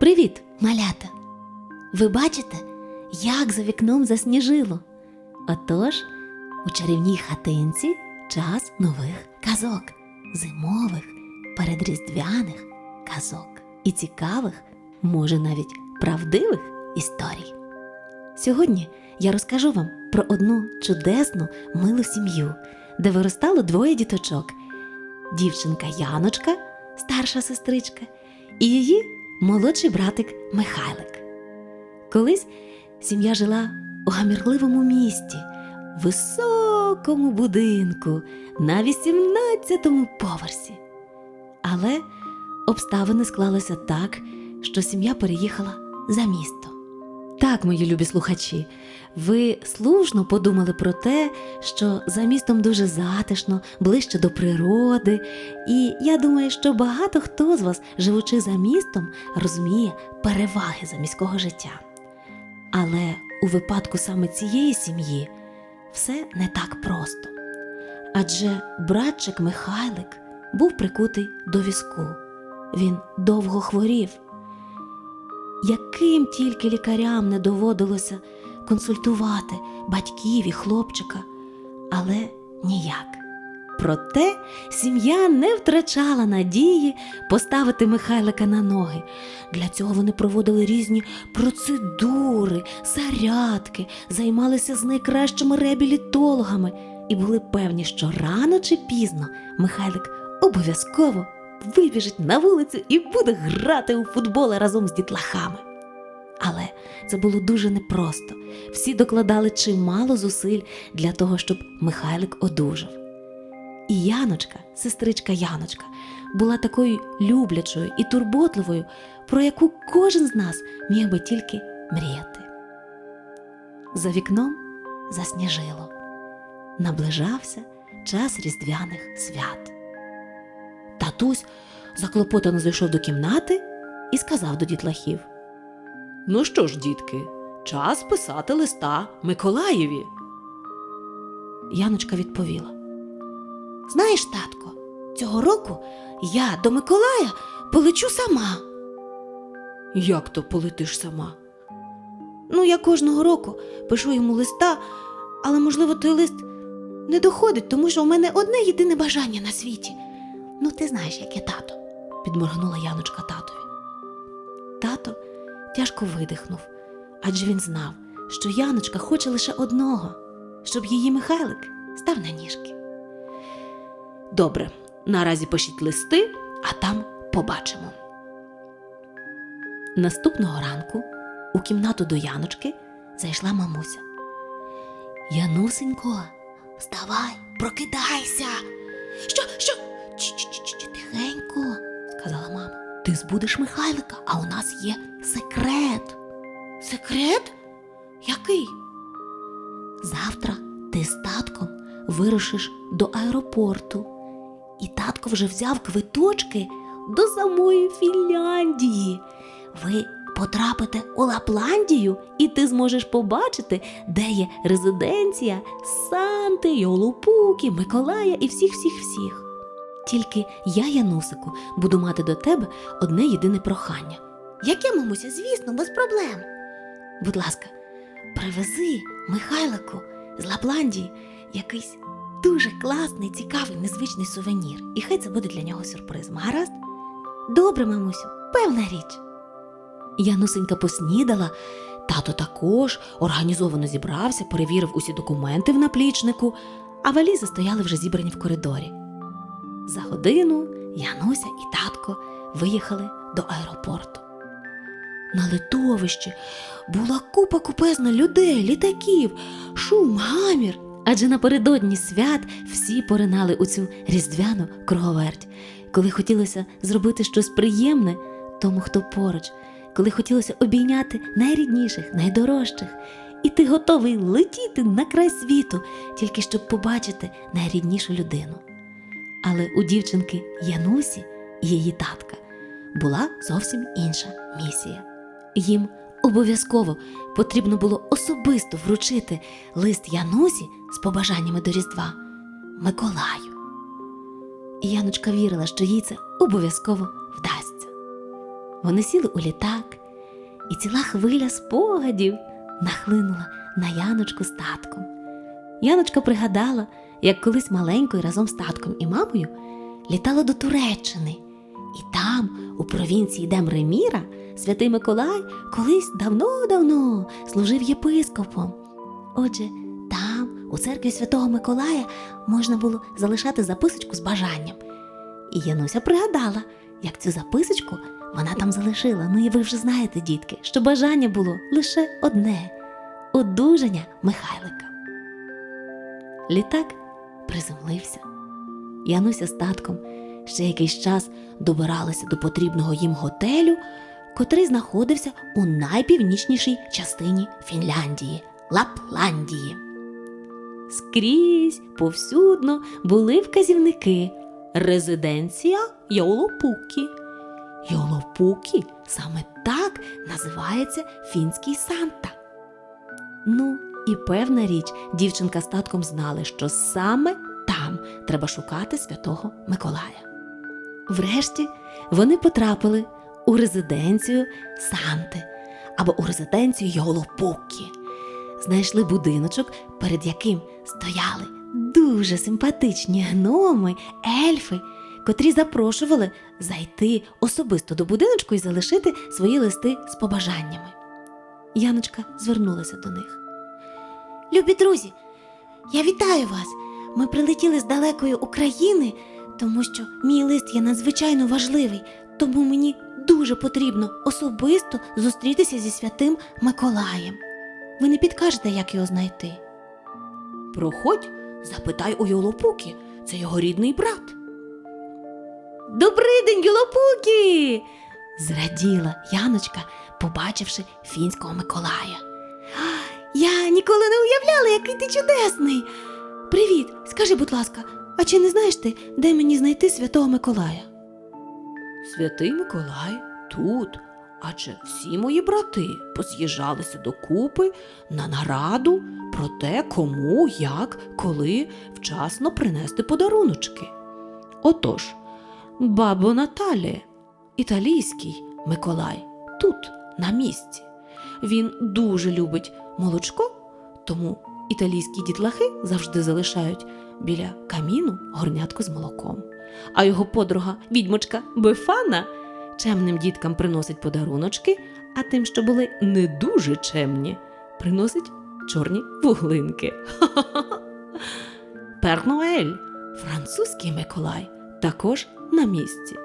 Привіт, малята! Ви бачите, як за вікном засніжило? Отож, у чарівній хатинці час нових казок, зимових, передріздвяних казок і цікавих, може навіть правдивих історій. Сьогодні я розкажу вам про одну чудесну милу сім'ю, де виростало двоє діточок: дівчинка Яночка, старша сестричка, і її молодший братик Михайлик. Колись сім'я жила у гамірливому місті, високому будинку на 18-му поверсі. Але обставини склалися так, що сім'я переїхала за місто. Так, мої любі слухачі, ви слушно подумали про те, що за містом дуже затишно, ближче до природи, і я думаю, що багато хто з вас, живучи за містом, розуміє переваги за міського життя. Але у випадку саме цієї сім'ї все не так просто. Адже братчик Михайлик був прикутий до візку. Він довго хворів. Яким тільки лікарям не доводилося консультувати батьків і хлопчика, але ніяк. Проте сім'я не втрачала надії поставити Михайлика на ноги. Для цього вони проводили різні процедури, зарядки, займалися з найкращими реабілітологами і були певні, що рано чи пізно Михайлик обов'язково вибіжить на вулицю і буде грати у футбол разом з дітлахами. Але це було дуже непросто. Всі докладали чимало зусиль для того, щоб Михайлик одужав. І Яночка, сестричка Яночка, була такою люблячою і турботливою, про яку кожен з нас міг би тільки мріяти. За вікном засніжило. Наближався час різдвяних свят. Татусь заклопотано зайшов до кімнати і сказав до дітлахів: Ну що ж, дітки, час писати листа Миколаєві. Яночка відповіла: Знаєш, татко, цього року я до Миколая полечу сама. Як то полетиш сама? Ну, я кожного року пишу йому листа, але, можливо, той лист не доходить, тому що у мене одне єдине бажання на світі. Ну, ти знаєш, яке тато, підморгнула Яночка татові. Тато тяжко видихнув, адже він знав, що Яночка хоче лише одного, щоб її Михайлик став на ніжки. Добре, наразі пишіть листи. а там побачимо. Наступного ранку у кімнату до Яночки зайшла мамуся. Янусенько, вставай, прокидайся. Що, що? Тихенько, сказала мама. Ти збудеш Михайлика, а у нас є секрет. Секрет? Який? Завтра ти з татком вирушиш до аеропорту. І татко вже взяв квиточки до самої Фінляндії. Ви потрапите у Лапландію, і ти зможеш побачити, де є резиденція Санти, Йолупуки, Миколая і всіх-всіх-всіх. Тільки я, Янусику, буду мати до тебе одне єдине прохання. Яке, мамуся, звісно, без проблем. Будь ласка, привези Михайлику з Лапландії якийсь дуже класний, цікавий, незвичний сувенір. І хай це буде для нього сюрпризом. Гаразд? Добре, мамусю, певна річ. Янусенька поснідала, тато також організовано зібрався, перевірив усі документи в наплічнику, а валізи стояли вже зібрані в коридорі. За годину Януся і татко виїхали до аеропорту. На литовищі була купа купезна людей, літаків, шум, гамір. Адже напередодні свят всі поринали у цю різдвяну круговерть, коли хотілося зробити щось приємне тому, хто поруч, коли хотілося обійняти найрідніших, найдорожчих, і ти готовий летіти на край світу, тільки щоб побачити найріднішу людину. Але у дівчинки Янусі, її татка, була зовсім інша місія. Їм обов'язково потрібно було особисто вручити лист Янусі з побажаннями до Різдва Миколаю. І Яночка вірила, що їй це обов'язково вдасться. Вони сіли у літак, і ціла хвиля спогадів нахлинула на Яночку з татком. Яночка пригадала, як колись маленькою разом з татком і мамою літала до Туреччини, і там, у провінції Демреміра, святий Миколай колись давно-давно служив єпископом. Отже, там, у церкві святого Миколая, можна було залишати записочку з бажанням. І Януся пригадала, як цю записочку вона там залишила. Ну і ви вже знаєте, дітки, що бажання було лише одне одужання Михайлика. Літак приземлився. Януся з татком ще якийсь час добиралися до потрібного їм готелю, котрий знаходився у найпівнічнішій частині Фінляндії Лапландії. Скрізь повсюдно були вказівники резиденція Йолопукі. Йолопукі саме так називається фінський Санта. Ну, і певна річ, дівчинка з татком знали, що саме там треба шукати святого Миколая. Врешті вони потрапили у резиденцію Санти або у резиденцію Йолопукі. Знайшли будиночок, перед яким стояли дуже симпатичні гноми, ельфи, котрі запрошували зайти особисто до будиночку і залишити свої листи з побажаннями. Яночка звернулася до них. Любі друзі, я вітаю вас. Ми прилетіли з далекої України, тому що мій лист є надзвичайно важливий, тому мені дуже потрібно особисто зустрітися зі святим Миколаєм. Ви не підкажете, як його знайти? Проходь, запитай у Йолопуки, це його рідний брат. Добрий день, Йолопукі! зраділа Яночка, побачивши фінського Миколая. Я ніколи не уявляла, який ти чудесний. Привіт, скажи, будь ласка, а чи не знаєш ти, де мені знайти святого Миколая? Святий Миколай тут, адже всі мої брати поз'їжджалися докупи на нараду про те, кому, як, коли вчасно принести подаруночки. Отож, бабо Наталі, італійський Миколай, тут, на місці. Він дуже любить молочко, тому італійські дітлахи завжди залишають біля каміну горнятку з молоком. А його подруга відьмочка Бефана чемним діткам приносить подаруночки, а тим, що були не дуже чемні, приносить чорні вуглинки. Пернуель, французький Миколай, також на місці.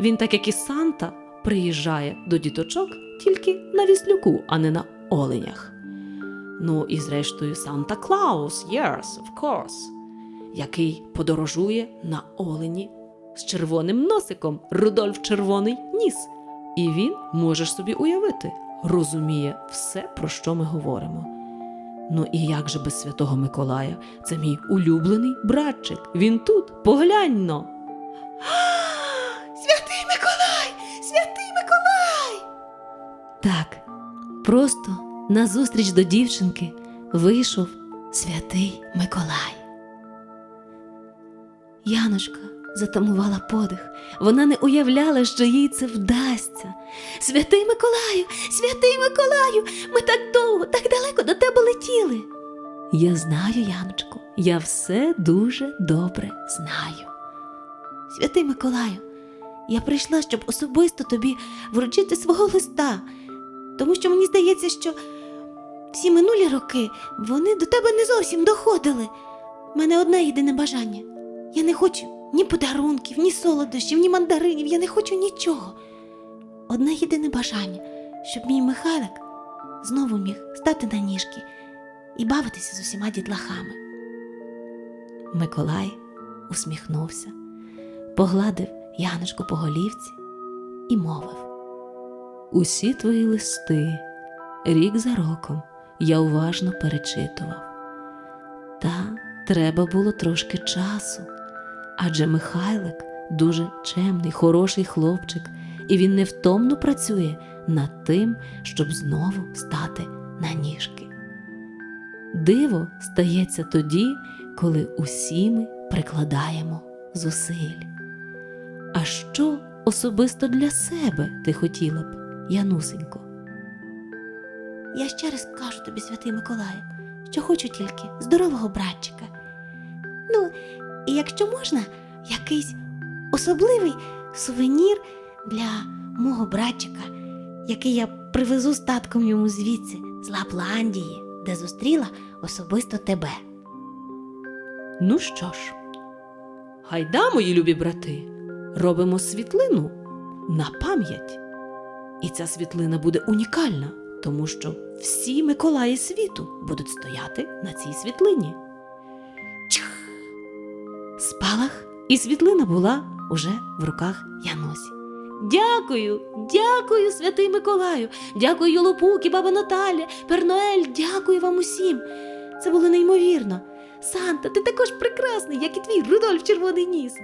Він, так як і Санта, приїжджає до діточок тільки на віслюку, а не на оленях. Ну і зрештою Санта Клаус, yes, of course, який подорожує на олені з червоним носиком, Рудольф Червоний ніс. І він, можеш собі уявити, розуміє все, про що ми говоримо. Ну і як же без святого Миколая? Це мій улюблений братчик. Він тут, поглянь но. Святий Миколай! Святий Миколай! Так, просто назустріч до дівчинки вийшов святий Миколай. Яночка затамувала подих. Вона не уявляла, що їй це вдасться. Святий Миколаю, святий Миколаю, ми так довго, так далеко до тебе летіли. Я знаю, Яночку, я все дуже добре знаю. Святий Миколаю, я прийшла, щоб особисто тобі вручити свого листа, тому що мені здається, що всі минулі роки вони до тебе не зовсім доходили. У мене одне єдине бажання. Я не хочу ні подарунків, ні солодощів, ні мандаринів, я не хочу нічого. Одне єдине бажання, щоб мій Михайлик знову міг стати на ніжки і бавитися з усіма дітлахами. Миколай усміхнувся, погладив Яночку по голівці і мовив. Усі твої листи, рік за роком, я уважно перечитував. Та треба було трошки часу, адже Михайлик дуже чемний, хороший хлопчик, і він невтомно працює над тим, щоб знову стати на ніжки. Диво стається тоді, коли усі ми прикладаємо зусиль. А що особисто для себе ти хотіла б, Янусенько? Я ще раз кажу тобі, святий Миколаю, що хочу тільки здорового братчика. Ну, і якщо можна, якийсь особливий сувенір для мого братчика, який я привезу з татком йому звідси, з Лапландії, де зустріла особисто тебе. Ну що ж, гайда, мої любі брати, робимо світлину на пам'ять. І ця світлина буде унікальна, тому що всі Миколаї світу будуть стояти на цій світлині. Чх! Спалах, і світлина була уже в руках Яносі. Дякую, дякую, святий Миколаю, дякую Йолопук і баба Наталя, Перноель, дякую вам усім. Це було неймовірно. Санта, ти також прекрасний, як і твій Рудольф Червоний ніс.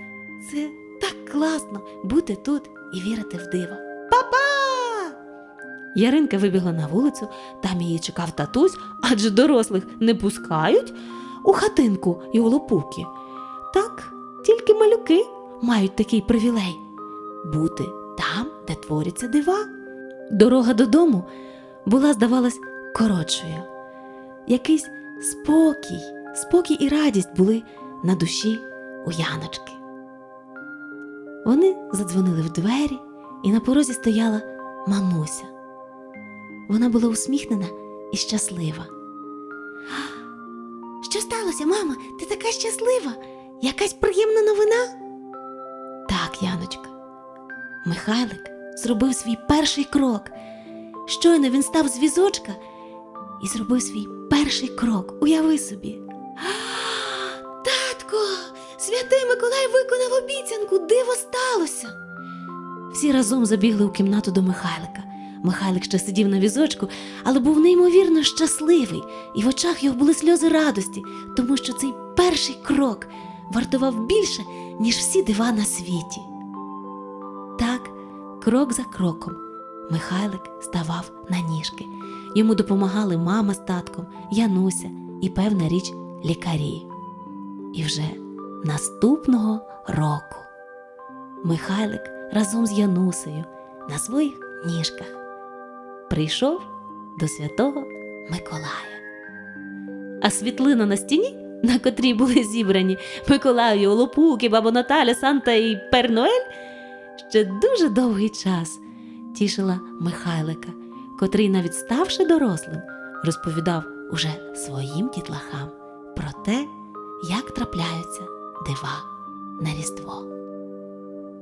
Це так класно бути тут і вірити в диво. Па-па! Яринка вибігла на вулицю, там її чекав татусь, адже дорослих не пускають у хатинку і голопуки. Так, тільки малюки мають такий привілей бути там, де творяться дива. Дорога додому була, здавалось, коротшою. Якийсь спокій, спокій і радість були на душі у Яночки. Вони задзвонили в двері, і на порозі стояла мамуся. Вона була усміхнена і щаслива. Що сталося, мама? Ти така щаслива? Якась приємна новина? Так, Яночка. Михайлик зробив свій перший крок. Щойно він став з візочка і зробив свій перший крок. Уяви собі. Татко, святий Миколай виконав обіцянку, диво сталося. Всі разом забігли у кімнату до Михайлика. Михайлик ще сидів на візочку, але був неймовірно щасливий, і в очах його були сльози радості, тому що цей перший крок вартував більше, ніж всі дива на світі. Так, крок за кроком, Михайлик ставав на ніжки. Йому допомагали мама з татком, Януся і, певна річ, лікарі. І вже наступного року Михайлик разом з Янусею на своїх ніжках прийшов до святого Миколая. А світлина на стіні, на котрій були зібрані Миколаю, Олопуки, баба Наталя, Санта і Перноель, ще дуже довгий час тішила Михайлика, котрий, навіть ставши дорослим, розповідав уже своїм дітлахам про те, як трапляються дива на Різдво.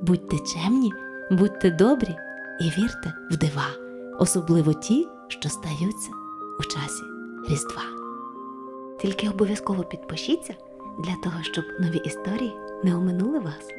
Будьте чемні, будьте добрі і вірте в дива, особливо ті, що стаються у часі Різдва. Тільки обов'язково підпишіться для того, щоб нові історії не оминули вас.